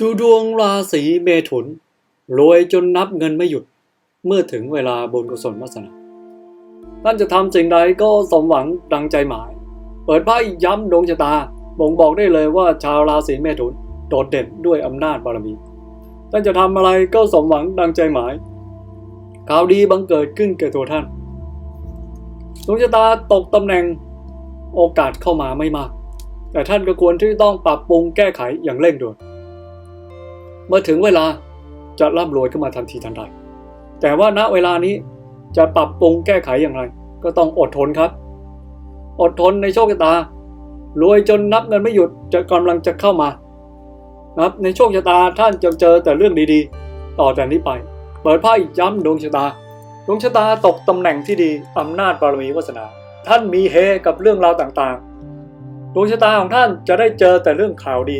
ดูดวงราศีเมถุน รวยจนนับเงินไม่หยุด เมื่อถึงเวลาบุญกุศลวาสนา ท่านจะทำสิ่งใดก็สมหวังดังใจหมาย เปิดไพ่ย้ำดวงชะตา บ่งบอกได้เลยว่าชาวราศีเมถุน โดดเด่นด้วยอำนาจบารมี ท่านจะทำอะไรก็สมหวังดังใจหมาย ข่าวดีบังเกิดขึ้นแก่ตัวท่าน ดวงชะตาตกตำแหน่งโอกาสเข้ามาไม่มาก แต่ท่านก็ควรที่ต้องปรับปรุงแก้ไขอย่างเร่งด่วน เมื่อถึงเวลาจะร่ำรวยขึ้นมาทันทีทันใดแต่ว่าณเวลานี้จะปรับปรุงแก้ไขอย่างไร ก็ต้องอดทนครับ อดทนในโชคชะตารวยจนนับเงินไม่หยุดจะกำลังจะเข้ามานะครับในโชคชะตาท่านจะเจอแต่เรื่องดีๆ ต่อจากนี้ไป เปิดไพ่ย้ำดวงชะตาดวงชะตาตกตำแหน่งที่ดีอำนาจบารมีวาสนา ท่านมีเฮกับเรื่องราวต่างๆดวงชะตาของท่านจะได้เจอแต่เรื่องข่าวดี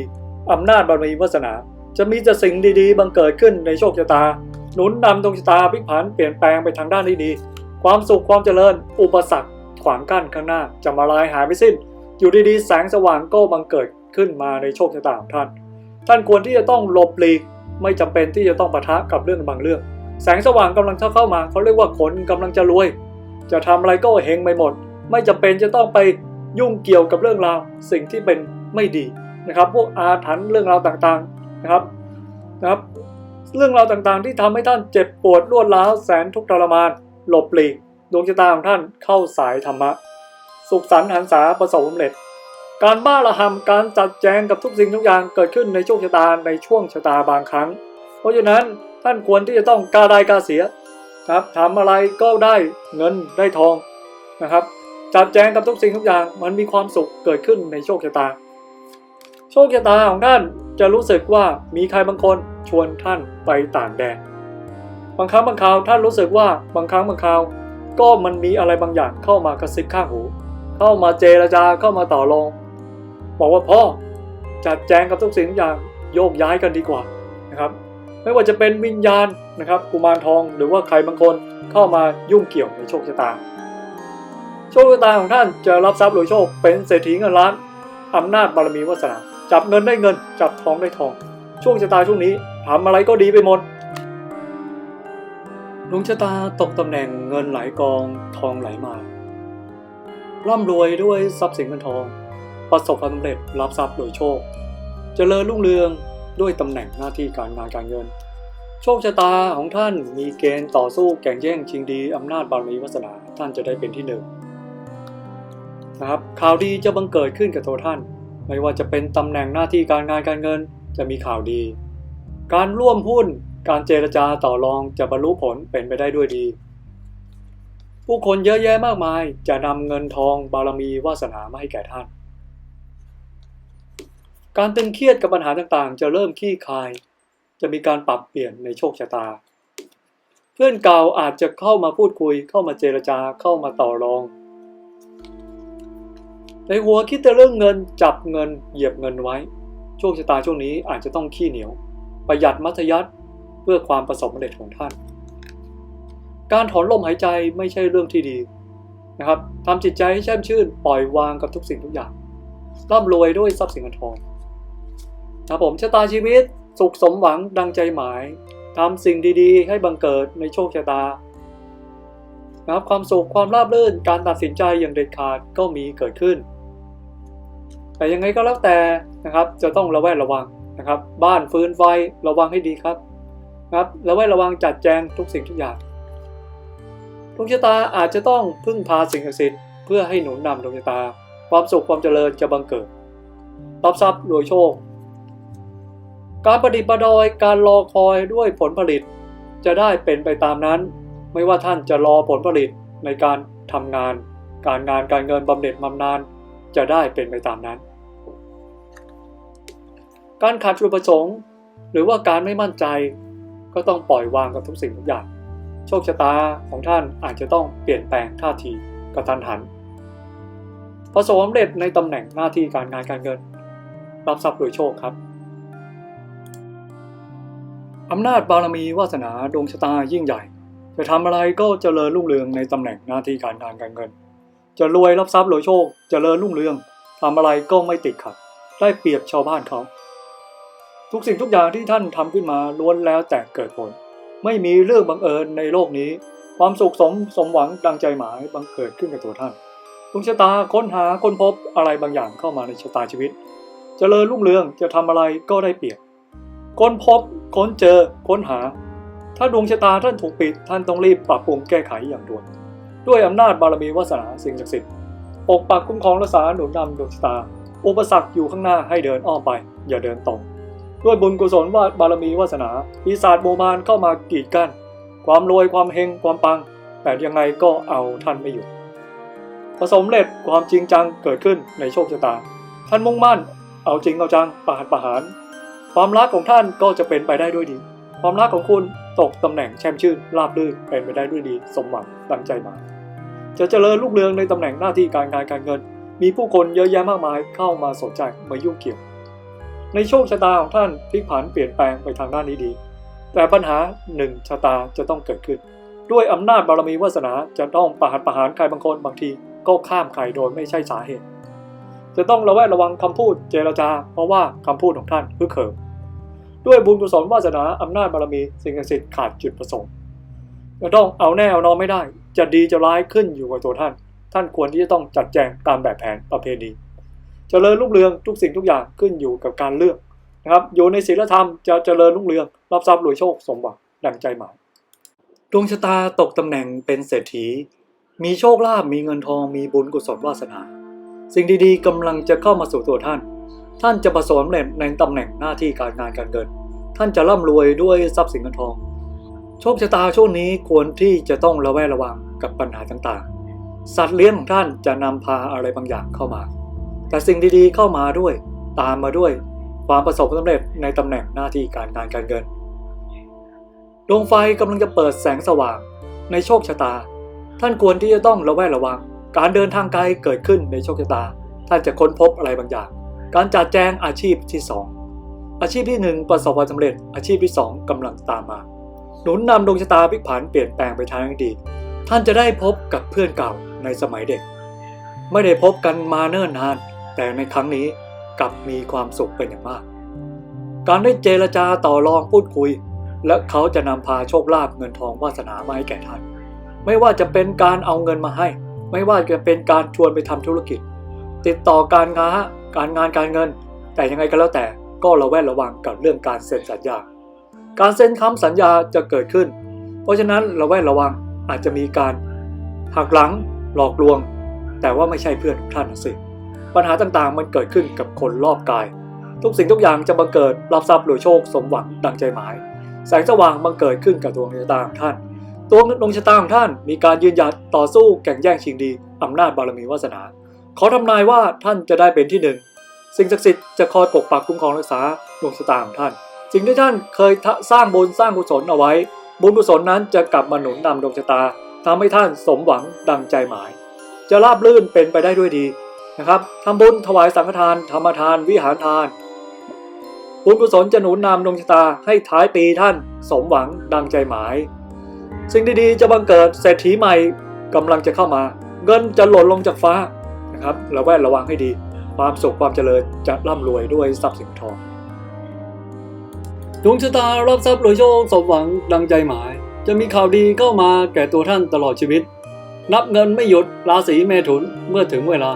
อำนาจบารมีวาสนา จะมีแต่สิ่งดีๆ บังเกิดขึ้นในโชคชะตา หนุนนำดวงชะตาพลิกผันเปลี่ยนแปลงไปทางด้านที่ดี ความสุขความเจริญ อุปสรรคขวางกั้นข้างหน้าจะมาลายหายไปสิ้น อยู่ดีๆ แสงสว่างก็บังเกิดขึ้นมาในโชคชะตาของท่าน ท่านควรที่จะต้องหลบหลีก ไม่จำเป็นที่จะต้องปะทะกับเรื่องบางเรื่อง แสงสว่างกำลังจะเข้ามา เขาเรียกว่าคนกำลังจะรวย จะทำอะไรก็เฮงไปหมด ไม่จำเป็นจะต้องไปยุ่งเกี่ยวกับเรื่องราวสิ่งที่เป็นไม่ดีนะครับ พวกอาถรรพ์เรื่องราวต่างๆ นะครับนะครับ เรื่องราวต่างๆที่ทำให้ท่านเจ็บปวดรวดร้าวแสนทุกข์ทรมาน หลบหลีกดวงชะตาของท่านเข้าสายธรรมะ สุขสันต์หันษาประสบความสำเร็จ การบ้าระหำการจัดแจงกับทุกสิ่งทุกอย่างเกิดขึ้นในโชคชะตาในช่วงชะตาบางครั้ง เพราะฉะนั้นท่านควรที่จะต้องกล้าได้กล้าเสียนะครับทำอะไรก็ได้เงินได้ทองนะครับ จัดแจงกับทุกสิ่งทุกอย่างมันมีความสุขเกิดขึ้นในโชคชะตา ชคชะตาของท่านจะรู้สึกว่ามีใครบางคนชวนท่านไปต่างแดน บางครั้งบางคราวท่านรู้สึกว่าบางครั้งบางคราว ก็มันมีอะไรบางอย่างเข้ามากระซิบข้างหู เข้ามาเจรจาเข้ามาต่อรอง บอกว่าพ่อจัดแจงกับทุกสิ่งอย่างโยกย้ายกันดีกว่านะครับ ไม่ว่าจะเป็นวิญญาณนะครับกุมารทองหรือว่าใครบางคนเข้ามายุ่งเกี่ยวในโชคชะตา โชคชะตาของท่านจะรับทรัพย์โดยโชคเป็นเศรษฐีเงินล้านอำนาจบารมีวาสนา จับเงินได้เงิน จับทองได้ทอง ช่วงชะตาช่วงนี้ทำอะไรก็ดีไปหมดดวงชะตาตกตำแหน่งเงินไหลกองทองไหลมา ร่ำรวยด้วยทรัพย์สินเงินทอง ประสบความสำเร็จรับทรัพย์โดยโชคเจริญรุ่งเรืองด้วยตำแหน่งหน้าที่การงานการเงิน โชคชะตาของท่านมีเกณฑ์ต่อสู้แข่งแย่งชิงดีอำนาจบารมีวาสนาท่านจะได้เป็นที่หนึ่งนะครับข่าวดีจะบังเกิดขึ้นกับตัวท่าน ไม่ว่าจะเป็นตำแหน่งหน้าที่การงานการเงินจะมีข่าวดี การร่วมหุ้น การเจรจาต่อรองจะบรรลุผลเป็นไปได้ด้วยดี ผู้คนเยอะแยะมากมายจะนำเงินทองบารมีวาสนามาให้แก่ท่าน การตึงเครียดกับปัญหาต่างๆ จะเริ่มคลี่คลาย จะมีการปรับเปลี่ยนในโชคชะตา เพื่อนเก่าอาจจะเข้ามาพูดคุย เข้ามาเจรจาเข้ามาต่อรอง ในหัวคิดแต่เรื่องเงินจับเงินเหยียบเงินไว้ โชคชะตาช่วงนี้อาจจะต้องขี้เหนียว ประหยัดมัธยัติเพื่อความประสบความสำเร็จของท่าน การถอนลมหายใจไม่ใช่เรื่องที่ดีนะครับทำจิตใจให้แช่มชื่นปล่อยวางกับทุกสิ่งทุกอย่างร่ำรวยด้วยทรัพย์สินเงินทองนะครับผมชะตาชีวิตสุขสมหวังดังใจหมายทำสิ่งดีๆ ให้บังเกิดในโชคชะตานะครับความสุขความราบรื่นการตัดสินใจอย่างเด็ดขาดก็มีเกิดขึ้น แต่ยังไงก็แล้วแต่นะครับจะต้องระแวดระวังนะครับ บ้านฟื้นไฟระวังให้ดีครับนะครับระแวดระวังจัดแจงทุกสิ่งทุกอย่างดวงชะตาอาจจะต้องพึ่งพาสิ่งศักดิ์สิทธิ์เพื่อให้หนุนนำดวงชะตา ความสุขความเจริญจะบังเกิดรับทรัพย์รวยโชค การประดิษฐ์ประดอยการรอคอยด้วยผลผลิต จะได้เป็นไปตามนั้น ไม่ว่าท่านจะรอผลผลิตในการทำงาน การงานการเงินบำเหน็จบำนาญ จะได้เป็นไปตามนั้น การขาดจุดประสงค์ หรือว่าการไม่มั่นใจ ก็ต้องปล่อยวางกับทุกสิ่งทุกอย่าง โชคชะตาของท่านอาจจะต้องเปลี่ยนแปลงท่าทีกระทันหันประสบความสำเร็จในตำแหน่งหน้าที่การงานการเงิน รับทรัพย์โดยโชคครับอำนาจบารมีวาสนาดวงชะตายิ่งใหญ่ จะทำอะไรก็เจริญรุ่งเรืองในตำแหน่งหน้าที่การงานการเงิน จะรวยรับทรัพย์โดยโชคจเจริญรุ่งเรืองทำอะไรก็ไม่ติดขัด ได้เปรียบชาวบ้านเขา ทุกสิ่งทุกอย่างที่ท่านทำขึ้นมาล้วนแล้วแต่เกิดผล ไม่มีเรื่องบังเอิญในโลกนี้ ความสุขสมสมหวังดังใจหมายบังเกิดขึ้นกับตัวท่านดวงชะตาค้นหาค้นพบอะไรบางอย่างเข้ามาในชะตาชีวิตจเจริญรุ่งเรืองจะทำอะไรก็ได้เปรียบค้นพบค้นเจอค้นหา ถ้าดวงชะตาท่านถูกปิดท่านต้องรีบปรับปรุงแก้ไขอย่างด่วน ด้วยอำนาจบารมีวาสนาสิ่งศักดิ์สิทธิ์ปกปักคุ้มครองรักษาหนุนนำดวงชะตา อุปสรรคอยู่ข้างหน้าให้เดินอ้อมไป อย่าเดินตรง ด้วยบุญกุศลวาบารมีวาสนาปีศาจโมมานเข้ามากีดกั้นความรวยความเฮงความปัง แต่ยังไงก็เอาท่านไม่อยู่ผสมเร็จความจริงจังเกิดขึ้นในโชคชะตา ท่านมุ่งมั่น เอาจริงเอาจังประหัตประหาร ความรักของท่านก็จะเป็นไปได้ด้วยดี ความรักของคุณตกตำแหน่งแช่มชื่นราบรื่นเป็นไปได้ด้วยดี สมหวังดังใจหมาย จะเจริญรุ่งเรืองในตำแหน่งหน้าที่การงานการเงิน มีผู้คนเยอะแยะมากมายเข้ามาสนใจมายุ่งเกี่ยว ในโชคชะตาของท่านพลิกผันเปลี่ยนแปลงไปทางด้านนี้ดี แต่ปัญหาหนึ่งชะตาจะต้องเกิดขึ้น ด้วยอำนาจบารมีวาสนาจะต้องประหัตประหารใครบางคนบางทีก็ข้ามใครโดยไม่ใช่สาเหตุ จะต้องระแวดระวังคำพูดเจรจา เพราะว่าคำพูดของท่านฮึกเหิมด้วยบุญกุศลวาสนาอำนาจบารมีสิ่งศักดิ์สิทธิ์ขาดจุดประสงค์ จะต้องเอาแน่เอานอนไม่ได้ จะดีจะร้ายขึ้นอยู่กับตัวท่าน ท่านควรที่จะต้องจัดแจงตามแบบแผนประเพณีจเจริญรุ่งเรืองทุกสิ่งทุกอย่างขึ้นอยู่กับการเลือกนะครับอยู่ในศีลธรรมจะเจริญรุ่งเรือง รับทรัพย์รวยโชคสมหวังดังใจหมายดวงชะตาตกตำแหน่งเป็นเศรษฐี มีโชคลาภมีเงินทองมีบุญกุศลวาสนา สิ่งดีๆกำลังจะเข้ามาสู่ตัวท่าน ท่านจะประสบสำเร็จในตำแหน่งหน้าที่การงานการเงิน ท่านจะร่ำรวยด้วยทรัพย์สินเงินทอง โชคชะตาช่วงนี้ควรที่จะต้องระแวดระวังกับปัญหาต่างๆ สัตว์เลี้ยงของท่านจะนำพาอะไรบางอย่างเข้ามา แต่สิ่งดีๆเข้ามาด้วย ตามมาด้วยความประสบความสำเร็จในตำแหน่งหน้าที่การงานการเงิน ดวงไฟกำลังจะเปิดแสงสว่างในโชคชะตา ท่านควรที่จะต้องระแวดระวัง การเดินทางไกลเกิดขึ้นในโชคชะตา ท่านจะค้นพบอะไรบางอย่าง การจัดแจงอาชีพที่ 2 อาชีพที่ 1 ประสบความสำเร็จ อาชีพที่ 2กำลังตามมา หนุนนำดวงชะตาพลิกผันเปลี่ยนแปลงไปทางที่ดี ท่านจะได้พบกับเพื่อนเก่าในสมัยเด็ก ไม่ได้พบกันมาเนิ่นนาน แต่ในครั้งนี้กลับมีความสุขเป็นอย่างมาก การได้เจรจาต่อรองพูดคุย และเขาจะนำพาโชคลาภเงินทองวาสนามาให้แก่ท่าน ไม่ว่าจะเป็นการเอาเงินมาให้ ไม่ว่าจะเป็นการชวนไปทำธุรกิจ ติดต่อการงานการงานการเงิน แต่ยังไงก็แล้วแต่ก็ระแวดระวังกับเรื่องการเซ็นสัญญา การเซ็นคำสัญญาจะเกิดขึ้น เพราะฉะนั้นระแวดระวังอาจจะมีการหักหลังหลอกลวง แต่ว่าไม่ใช่เพื่อนท่านสิ ปัญหาต่างๆมันเกิดขึ้นกับคนรอบกาย ทุกสิ่งทุกอย่างจะบังเกิดรับทรัพย์หรวยโชคสมหวังดังใจหมาย แสงสว่างบังเกิดขึ้นกับดวงชะตาของท่าน ตัวดวงชะตาของท่านมีการยืนหยัดต่อสู้แข่งแย่งชิงดีอำนาจบารมีวาสนา ขอทำนายว่าท่านจะได้เป็นที่หนึ่งสิ่งศักดิ์สิทธิ์จะคอยปกปักคุ้มครองรักษาดวงชะตาของท่าน สิ่งที่ท่านเคยสร้างบุญสร้างกุศลเอาไว้ บุญกุศลนั้นจะกลับมาหนุนนำดวงชะตาทำให้ท่านสมหวังดังใจหมาย จะราบลื่นเป็นไปได้ด้วยดีนะครับทำบุญถวายสังฆทานธรรมทานวิหารทาน บุญกุศลจะหนุนนำดวงชะตาให้ท้ายปีท่านสมหวังดังใจหมาย สิ่งดีๆจะบังเกิดเศรษฐีใหม่กำลังจะเข้ามา เงินจะหล่นลงจากฟ้านะครับระแวดระวังให้ดี ความสุขความเจริญจะร่ำรวยด้วยทรัพย์สินทอง ดวงชะตารับทรัพย์รวยโชคสมหวังดังใจหมาย จะมีข่าวดีเข้ามาแก่ตัวท่านตลอดชีวิต นับเงินไม่หยุดราศีเมถุนเมื่อถึงเวลา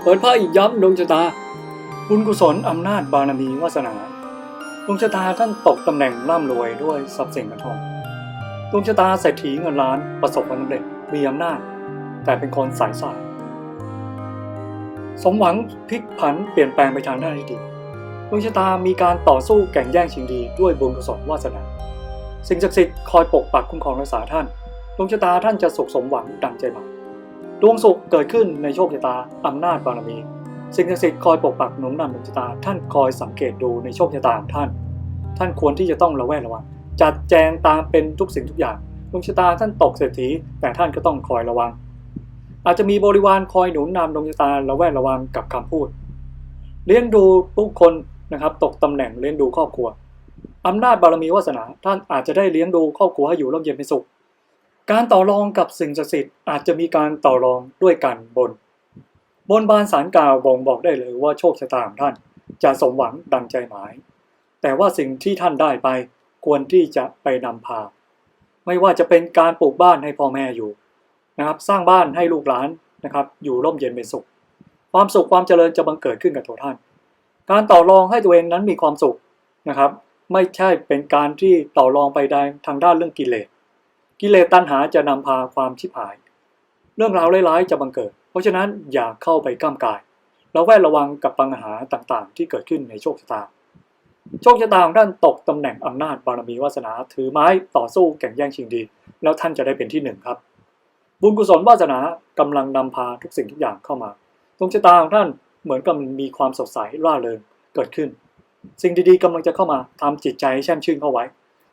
เปิดไพ่ย้ำดวงชะตา บุญกุศลอำนาจบารมีวาสนาดวงชะตาท่านตกตำแหน่งร่ำรวยด้วยทรัพย์สินเงินทองดวงชะตาเศรษฐีเงินล้านประสบความสำเร็จมีอำนาจ แต่เป็นคนสายสายสมหวังพลิกผันเปลี่ยนแปลงไปทางด้านที่ดี ดวงชะตามีการต่อสู้แข่งแย่งชิงดีด้วยบุญกุศลวาสนา สิ่งศักดิ์สิทธิ์คอยปกปักคุ้มครองรักษาท่าน ดวงชะตาท่านจะสุขสมหวังดังใจหมายดวงสุขเกิดขึ้นในโชคชะตาอำนาจบารมี สิ่งศักดิ์สิทธิ์คอยปกปักหนุนนำดวงชะตา ท่านคอยสังเกตดูในโชคชะตาของท่าน ท่านควรที่จะต้องระแวดระวัง จัดแจงตามเป็นทุกสิ่งทุกอย่าง ดวงชะตาท่านตกเศรษฐีแต่ท่านก็ต้องคอยระวัง อาจจะมีบริวารคอยหนุนนำดวงชะตาระแวดระวังกับคำพูด เลี้ยงดูผู้คน นะครับ ตกตำแหน่งเลี้ยงดูครอบครัวอำนาจบารมีวาสนาท่านอาจจะได้เลี้ยงดูครอบครัวให้อยู่ร่มเย็นเป็นสุข การต่อรองกับสิ่งศักดิ์สิทธิ์อาจจะมีการต่อรองด้วยกันบน บนบานสารกล่าวบ่งบอกได้เลยว่าโชคชะตาของท่านจะสมหวังดังใจหมาย แต่ว่าสิ่งที่ท่านได้ไปควรที่จะไปนำพา ไม่ว่าจะเป็นการปลูกบ้านให้พ่อแม่อยู่นะครับสร้างบ้านให้ลูกหลานนะครับอยู่ร่มเย็นเป็นสุข ความสุขความเจริญจะบังเกิดขึ้นกับตัวท่าน การต่อรองให้ตัวเองนั้นมีความสุขนะครับ ไม่ใช่เป็นการที่ต่อรองไปได้ทางด้านเรื่องกิเลส กิเลสตัณหาจะนำพาความชิบหาย เรื่องราวร้ายๆจะบังเกิด เพราะฉะนั้นอย่าเข้าไปก้ามกายเราแวดระวังกับปัญหาต่างๆ ที่เกิดขึ้นในโชคชะตา โชคชะตาของท่านตกตำแหน่งอำนาจบารมีวาสนาถือไม้ต่อสู้แข่งแย่งชิงดี แล้วท่านจะได้เป็นที่หนึ่งครับบุญกุศลวาสนากำลังนำพาทุกสิ่งทุกอย่างเข้ามาดวงชะตาของท่าน เหมือนกับมีความสดใสร่าเริงเกิดขึ้น สิ่งดีๆกำลังจะเข้ามาทำจิตใจให้แช่มชื่นเข้าไว้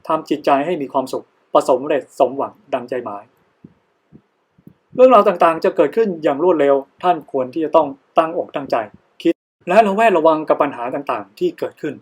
ทำจิตใจให้มีความสุขประสมเร็จสมหวังดังใจหมาย เรื่องราวต่างๆจะเกิดขึ้นอย่างรวดเร็ว ท่านควรที่จะต้องตั้งอกตั้งใจ คิดและระแวดระวังกับปัญหาต่างๆ ที่เกิดขึ้น